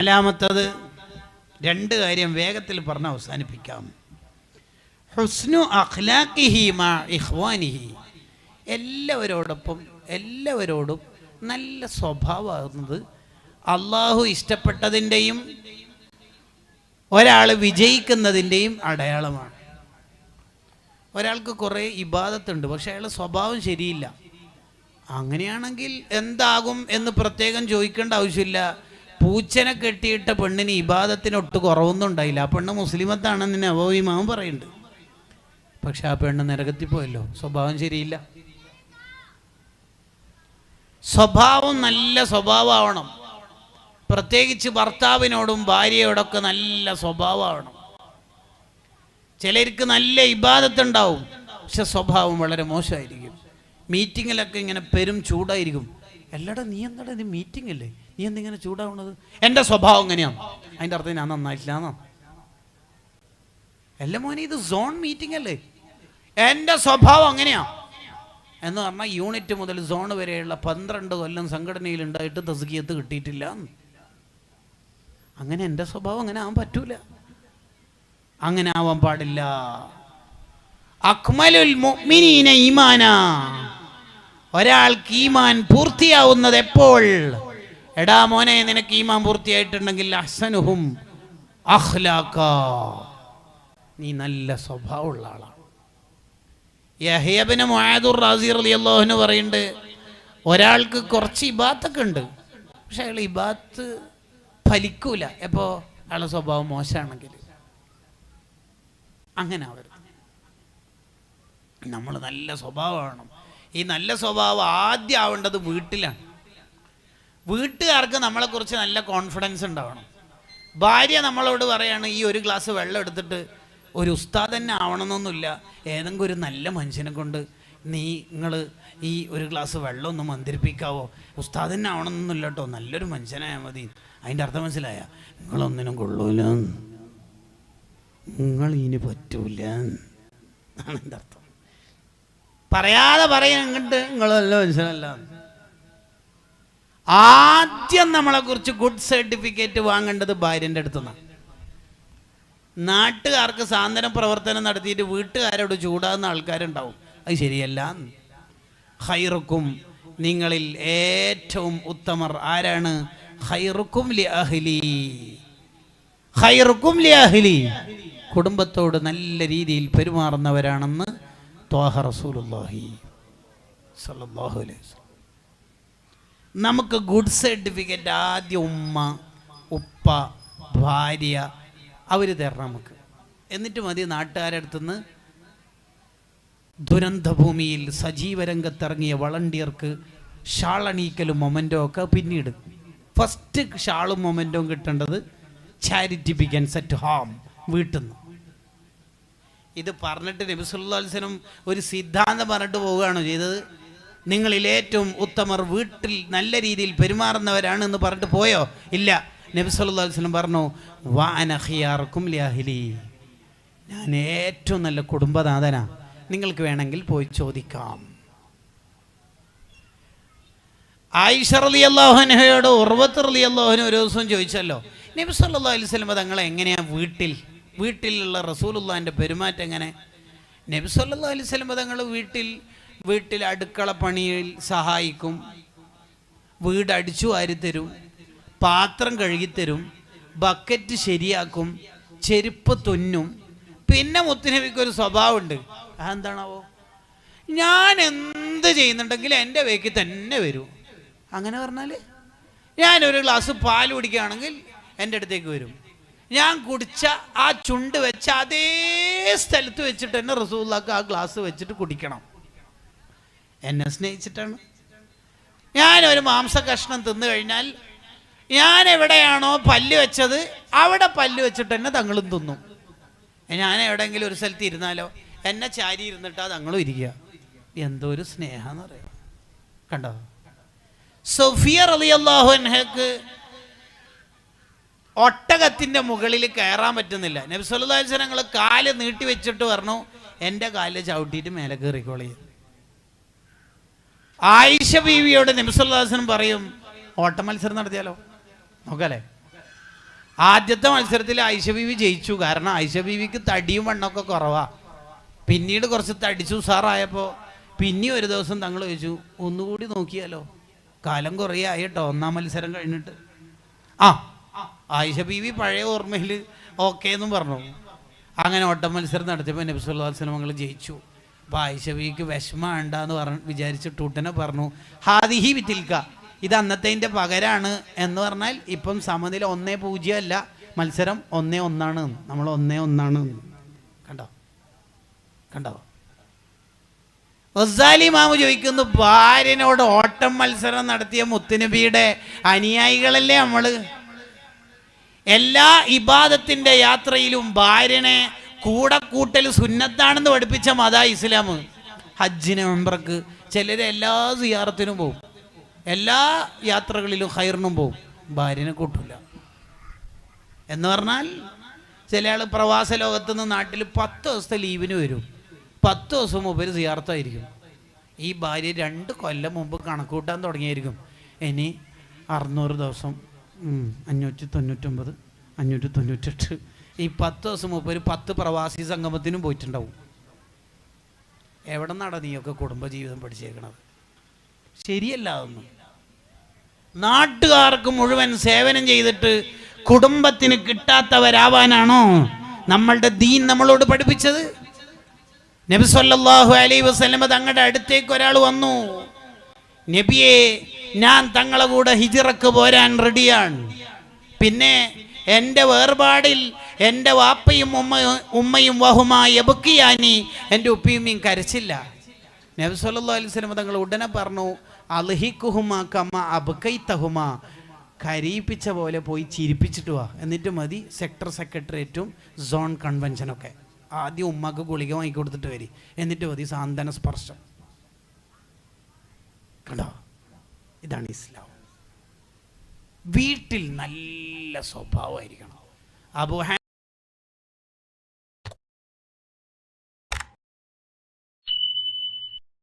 നാലാമത്തത് രണ്ട് കാര്യം വേഗത്തിൽ പറഞ്ഞ് അവസാനിപ്പിക്കാം. ഹുസ്നു അഖ്ലാഖിഹി മാ എല്ലാവരോടൊപ്പം എല്ലാവരോടും നല്ല സ്വഭാവമാകുന്നത് അള്ളാഹു ഇഷ്ടപ്പെട്ടതിന്റെയും ഒരാൾ വിജയിക്കുന്നതിന്റെയും അടയാളമാണ്. ഒരാൾക്ക് കുറേ ഇബാദത്തുണ്ട് പക്ഷെ അയാളുടെ സ്വഭാവം ശരിയില്ല. അങ്ങനെയാണെങ്കിൽ എന്താകും എന്ന് പ്രത്യേകം ചോദിക്കേണ്ട ആവശ്യമില്ല. പൂച്ചനെ കെട്ടിയിട്ട പെണ്ണിന് ഇബാദത്തിന് ഒട്ട് കുറവൊന്നും ഉണ്ടായില്ല. ആ പെണ്ണ് മുസ്ലിമത്താണെന്ന് നവോയിമാവും പറയുന്നുണ്ട്. പക്ഷെ ആ പെണ്ണ് നരകത്തിൽ പോയല്ലോ. സ്വഭാവം ശരിയില്ല. സ്വഭാവം നല്ല സ്വഭാവമാവണം. പ്രത്യേകിച്ച് ഭർത്താവിനോടും ഭാര്യയോടൊക്കെ നല്ല സ്വഭാവമാവണം. ചിലർക്ക് നല്ല ഇബാദത്തുണ്ടാവും. പക്ഷെ സ്വഭാവം വളരെ മോശമായിരിക്കും. മീറ്റിങ്ങിലൊക്കെ ഇങ്ങനെ പെരും ചൂടായിരിക്കും. എല്ലാടാ നീ എന്താടാ ഇത് മീറ്റിംഗ് അല്ലേ? നീ എന്തിങ്ങനെ ചൂടാവണത്? എന്റെ സ്വഭാവം എങ്ങനെയാണ് അതിന്റെ അർത്ഥം ഞാൻ നന്നായിട്ടില്ല എന്നാ. അല്ല മോനെ ഇത് സോൺ മീറ്റിംഗ് അല്ലേ? എന്റെ സ്വഭാവം അങ്ങനെയാ. എന്ന് പറഞ്ഞാൽ യൂണിറ്റ് മുതൽ സോൺ വരെയുള്ള പന്ത്രണ്ട് കൊല്ലം സംഘടനയിൽ ഉണ്ടായിട്ട് തസ്കിയത്ത് കിട്ടിയിട്ടില്ല അങ്ങനെ എന്റെ സ്വഭാവം അങ്ങനെ ആവാൻ പറ്റൂല. അങ്ങനെ ആവാൻ പാടില്ല. അക്മലുൽ ഈമാന. ഒരാൾക്ക് ഈമാൻ പൂർത്തിയാവുന്നത് എപ്പോൾ? എടാ മോനെ നിനക്ക് ഈമാൻ പൂർത്തിയായിട്ടുണ്ടെങ്കിൽ അഹ്സനുഹും അഹ്ലാക്ക നീ നല്ല സ്വഭാവമുള്ള ആളാണ്. യഹ്യബിന് റാസി റളിയല്ലാഹു അൻഹു പറയുന്നുണ്ട് ഒരാൾക്ക് കുറച്ച് ഇബാത്തൊക്കെ ഉണ്ട് പക്ഷെ അയാൾ ഇബാത്ത് ഫലിക്കൂല. എപ്പോ? അയാളുടെ സ്വഭാവം മോശമാണെങ്കിൽ. അങ്ങനെ ആവരുത്. നമ്മൾ നല്ല സ്വഭാവമാണ് ഈ നല്ല സ്വഭാവം ആദ്യം ആവേണ്ടത് വീട്ടിലാണ്. വീട്ടുകാർക്ക് നമ്മളെക്കുറിച്ച് നല്ല കോൺഫിഡൻസ് ഉണ്ടാവണം. ഭാര്യ നമ്മളോട് പറയാണ് ഈ ഒരു ഗ്ലാസ് വെള്ളം എടുത്തിട്ട് ഒരു ഉസ്താദ് തന്നെ ആവണമെന്നൊന്നുമില്ല. ഏതെങ്കിലും ഒരു നല്ല മനുഷ്യനെ കൊണ്ട് നീ നിങ്ങൾ ഈ ഒരു ഗ്ലാസ് വെള്ളം ഒന്ന് മന്ദിരിപ്പിക്കാവോ? ഉസ്താദ് തന്നെ ആവണമെന്നൊന്നുമില്ല കേട്ടോ നല്ലൊരു മനുഷ്യനായാൽ മതി. അതിന്റെ അർത്ഥം മനസ്സിലായ? നിങ്ങളൊന്നിനും കൊള്ളൂല. നിങ്ങൾ ഇനി പറ്റൂല. എന്നാണ് എന്റെ അർത്ഥം. പറയാതെ പറയാൻ കണ്ട് നിങ്ങളല്ല മനുഷ്യനല്ല. ആദ്യം നമ്മളെ കുറിച്ച് ഗുഡ് സർട്ടിഫിക്കറ്റ് വാങ്ങേണ്ടത് ഭാര്യന്റെ അടുത്തുനിന്നാണ് നാട്ടുകാർക്ക് സാന്ത്വന പ്രവർത്തനം നടത്തിയിട്ട് വീട്ടുകാരോട് ചൂടാകുന്ന ആൾക്കാരുണ്ടാവും. അത് ശരിയല്ല. ഹൈറുക്കും നിങ്ങളിൽ ഏറ്റവും ഉത്തമർ ആരാണ്? ഹൈറുക്കും ലി അഹ്ലി. ഹൈറുക്കും ലി അഹ്ലി. കുടുംബത്തോട് നല്ല രീതിയിൽ പെരുമാറുന്നവരാണെന്ന് ത്വാഹ റസൂലുള്ളാഹി സല്ലല്ലാഹു അലൈഹി നമുക്ക് ഗുഡ് സർട്ടിഫിക്കറ്റ് ആദ്യം ഉമ്മ ഉപ്പ ഭാര്യ അവർ തരണം നമുക്ക്. എന്നിട്ട് മതി നാട്ടുകാരടുത്തുനിന്ന് ദുരന്തഭൂമിയിൽ സജീവ രംഗത്തിറങ്ങിയ വളണ്ടിയർക്ക് ഷാളണീക്കലും മൊമെന്റോ ഒക്കെ പിന്നീട്. ഫസ്റ്റ് ഷാളും മൊമെന്റോയും കിട്ടേണ്ടത് ചാരിറ്റി ബിഗൻസ് അറ്റ് ഹോം വീട്ടിൽ നിന്ന് ഇത് പറഞ്ഞിട്ട് നബിസുല്ലാസ്ലം ഒരു സിദ്ധാന്തം പറഞ്ഞിട്ട് പോവുകയാണോ ചെയ്തത്? നിങ്ങളിൽ ഏറ്റവും ഉത്തമർ വീട്ടിൽ നല്ല രീതിയിൽ പെരുമാറുന്നവരാണ് എന്ന് പറഞ്ഞിട്ട് പോയോ? ഇല്ല. നബി സല്ലല്ലാഹു അലൈഹി വസല്ലം പറഞ്ഞു വാനഹിയാർക്കും ലാഹിലി ഞാൻ ഏറ്റവും നല്ല കുടുംബനാഥനാ. നിങ്ങൾക്ക് വേണമെങ്കിൽ പോയി ചോദിക്കാം. ആയിഷ റളി അള്ളാഹുനഹയോട് ഉർവത്ത് റളി അള്ളാഹുന ഒരു ദിവസം ചോദിച്ചല്ലോ നബി സല്ലല്ലാഹു അലൈഹി വസല്ലം തങ്ങൾ എങ്ങനെയാ വീട്ടിൽ വീട്ടിലുള്ള റസൂലുള്ളാന്റെ പെരുമാറ്റം എങ്ങനെ? നബി സല്ലല്ലാഹു അലൈഹി വസല്ലം തങ്ങൾ വീട്ടിൽ വീട്ടിൽ അടുക്കള പണിയിൽ സഹായിക്കും വീട് അടിച്ചു വാരിത്തരും പാത്രം കഴുകിത്തരും ബക്കറ്റ് ശരിയാക്കും ചെരുപ്പ് തുന്നും. പിന്നെ മുത്തുനബിക്കൊരു സ്വഭാവമുണ്ട്. അതെന്താണാവോ? ഞാൻ എന്ത് ചെയ്യുന്നുണ്ടെങ്കിലും എന്റെ വേക്ക് തന്നെ വരൂ. അങ്ങനെ പറഞ്ഞാൽ ഞാനൊരു ഗ്ലാസ് പാൽ കുടിക്കുകയാണെങ്കിൽ എന്റെ അടുത്തേക്ക് വരും. ഞാൻ കുടിച്ച ആ ചുണ്ട് വെച്ച അതേ സ്ഥലത്ത് വെച്ചിട്ട് തന്നെ റസൂള്ളക്ക് ആ ഗ്ലാസ് വെച്ചിട്ട് കുടിക്കണം. എന്നെ സ്നേഹിച്ചിട്ടാണ്. ഞാനൊരു മാംസ കഷ്ണം തിന്നു കഴിഞ്ഞാൽ ഞാൻ എവിടെയാണോ പല്ല് വെച്ചത് അവിടെ പല്ല് വെച്ചിട്ട് തന്നെ തങ്ങളും തിന്നും. ഞാൻ എവിടെയെങ്കിലും ഒരു സ്ഥലത്ത് ഇരുന്നാലോ എന്നെ ചാരി ഇരുന്നിട്ടാ തങ്ങളും ഇരിക്കുക. എന്തോ ഒരു സ്നേഹമെന്ന് പറയാം. കണ്ടോ? സൊഫിയ റളിയല്ലാഹു അൻഹക്ക് ഒട്ടകത്തിന്റെ മുകളിൽ കയറാൻ പറ്റുന്നില്ല. നബി ഞങ്ങൾ കാൽ നീട്ടി വെച്ചിട്ട് പറഞ്ഞു എന്റെ കാൽ ചവിട്ടിയിട്ട് മേലെ കയറിക്കോളി. ആയിഷ ബീവിയോട് നബി സല്ലല്ലാഹു അലൈഹി വസല്ലം പറയും ഓട്ട മത്സരം നടത്തിയാലോ? നോക്കല്ലേ? ആദ്യത്തെ മത്സരത്തിൽ ആയിഷ ബീവി ജയിച്ചു. കാരണം ആയിഷ ബീവിക്ക് തടിയും വണ്ണമൊക്കെ കുറവാ. പിന്നീട് കുറച്ച് തടിച്ചു സാറായപ്പോൾ പിന്നെ ഒരു ദിവസം തങ്ങൾ ചോദിച്ചു ഒന്നുകൂടി നോക്കിയാലോ? കാലം കുറേ ആയിട്ടോ ഒന്നാം മത്സരം കഴിഞ്ഞിട്ട്. ആ ആയിഷ ബീവി പഴയ ഓർമ്മയിൽ ഓക്കെ എന്നും പറഞ്ഞു. അങ്ങനെ ഓട്ടം മത്സരം നടത്തിയപ്പോൾ നബി സല്ലല്ലാഹു അലൈഹി വസല്ലം ഞങ്ങൾ ജയിച്ചു. അപ്പോൾ ആയിഷ ബീവിക്ക് വിഷമമുണ്ടെന്ന് പറഞ്ഞ് വിചാരിച്ച് ടൂട്ടനെ പറഞ്ഞു ഹാദിഹി വിത്തിൽക്ക ഇത് അന്നത്തേന്റെ പകരാണ്. എന്ന് പറഞ്ഞാൽ ഇപ്പം സമനില ഒന്നേ പൂജ്യം അല്ല മത്സരം ഒന്നേ ഒന്നാണ്. നമ്മൾ ഒന്നേ ഒന്നാണ്. കണ്ടോ? കണ്ടോ? ഒസാലി മാമു ചോദിക്കുന്നു ഭാര്യനോട് ഓട്ടം മത്സരം നടത്തിയ മുത്തുനബിയുടെ അനുയായികളല്ലേ നമ്മൾ? എല്ലാ ഇബാദത്തിന്റെ യാത്രയിലും ഭാര്യനെ കൂടെ കൂട്ടൽ സുന്നത്താണെന്ന് പഠിപ്പിച്ച മത ഇസ്ലാം. ഹജ്ജിന് മെമ്പർക്ക് ചിലർ എല്ലാ സിയാറത്തിനും പോവും. എല്ലാ യാത്രകളിലും ഹൈറിനും പോവും. ഭാര്യനെ കൂട്ടില്ല എന്ന് പറഞ്ഞാൽ ചില ആൾ പ്രവാസ ലോകത്ത് നിന്ന് നാട്ടിൽ പത്ത് ദിവസത്തെ ലീവിന് വരും. പത്ത് ദിവസം മുമ്പ് ഒരു സിയാർത്തായിരിക്കും ഈ ഭാര്യ രണ്ട് കൊല്ലം മുമ്പ് കണക്കൂട്ടാൻ തുടങ്ങിയായിരിക്കും. ഇനി അറുന്നൂറ് ദിവസം അഞ്ഞൂറ്റി തൊണ്ണൂറ്റൊമ്പത് അഞ്ഞൂറ്റി തൊണ്ണൂറ്റെട്ട് ഈ പത്ത് ദിവസം മുമ്പ് ഒരു പത്ത് പ്രവാസി സംഗമത്തിനും പോയിട്ടുണ്ടാവും. എവിടെ നിന്നാടാ നീയൊക്കെ കുടുംബജീവിതം പഠിച്ചേക്കണത്? ശരിയല്ല അതൊന്നും. നാട്ടുകാർക്ക് മുഴുവൻ സേവനം ചെയ്തിട്ട് കുടുംബത്തിന് കിട്ടാത്തവരാവാനാണോ നമ്മളുടെ ദീൻ നമ്മളോട് പഠിപ്പിച്ചത്? നബി സല്ലല്ലാഹു അലൈഹി വസല്ലമ തങ്ങളുടെ അടുത്തേക്ക് ഒരാൾ വന്നു. നബിയെ ഞാൻ തങ്ങളെ കൂടെ ഹിജിറക്ക് പോരാൻ റെഡിയാണ്. പിന്നെ എന്റെ വേർപാടിൽ എന്റെ വാപ്പയും ഉമ്മ ഉമ്മയും വഹുമായി എബുക്കിയാനി എന്റെ ഉപ്പിയുമ്മയും കരച്ചില്ല. നബ്സല്ലാ വസല്ലമ തങ്ങൾ ഉടനെ പറഞ്ഞു അൽഹിക്കുഹുമ കമ അബുക്കൈത്തഹുമ കരയിപ്പിച്ച പോലെ പോയി ചിരിപ്പിച്ചിട്ട് വാ. എന്നിട്ട് മതി സെക്ടർ സെക്രട്ടേറിയറ്റും സോൺ കൺവെൻഷനൊക്കെ ആദ്യം ഉമ്മക്ക് ഗുളിക വാങ്ങി കൊടുത്തിട്ട് വരി. എന്നിട്ട് മതി സാന്ത്വന സ്പർശം. കണ്ടോ? ഇതാണ് ഇസ്ലാം. വീട്ടിൽ നല്ല സ്വഭാവമായിരിക്കണം. അബു